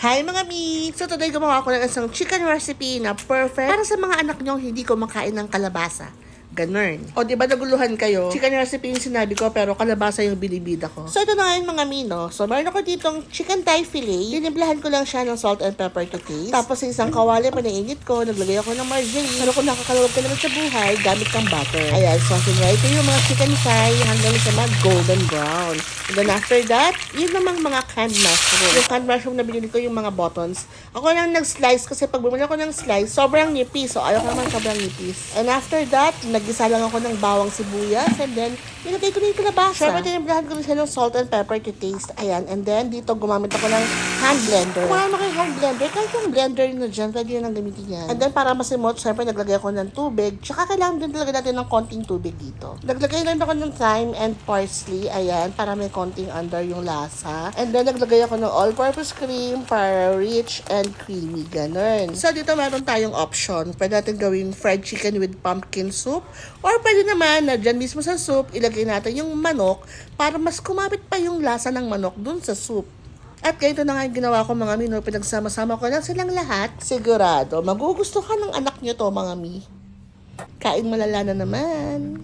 Hi mga mi! So today gumawa ako ng isang chicken recipe na perfect para sa mga anak nyong hindi kumakain ng kalabasa. Ganun. O di ba naguluhan kayo? Chicken recipe yung sinabi ko pero kalabasa yung binibida ko. So ito na ngayon mga mi, no? So meron ako ditong chicken thigh fillet. Diniblahan ko lang siya ng salt and pepper to taste. Tapos sa isang kawali, panainit ko, naglagay ako ng margarine. Pero kung nakakalawag ka naman sa buhay, gamit kang butter. Ayan, so sinry ko yung mga chicken thigh hanggang sa mga golden brown. And then after that, yun namang mga canned mushroom. Yung canned mushroom na binili ko yung mga buttons. Ako lang nag-slice kasi pag bumili ako ng slice, sobrang nipis. So ayaw ko naman sobrang nipis. And after that, nagisa lang ako ng bawang sibuyas. And then, nilagay ko na yung kalabasa. Siyempre, tinimplahan ko rin siya ng salt and pepper to taste. Ayan. And then, dito gumamit ako ng hand blender. Kung wala kayo hand blender, kahit yung blender na dyan, pwede yun ang gamitin yan. And then, para masimot, siyempre, naglagay ako ng tubig. Tsaka kailangan din talaga natin ng konting tubig dito. Naglagay lang ako ng thyme and parsley. Ayan, para may konting under yung lasa. And then, naglagay ako ng all-purpose cream para rich and creamy. Ganun. So, dito meron tayong option. Pwede natin gawing fried chicken with pumpkin soup. Or pwede naman na dyan mismo sa soup, ilagay natin yung manok para mas kumapit pa yung lasa ng manok dun sa soup. At ganito na nga yung ginawa ko mga mi, no? Pinagsama-sama ko lang silang lahat. Sigurado, magugustuhan ng anak nyo to mga mi. Kain malala na naman.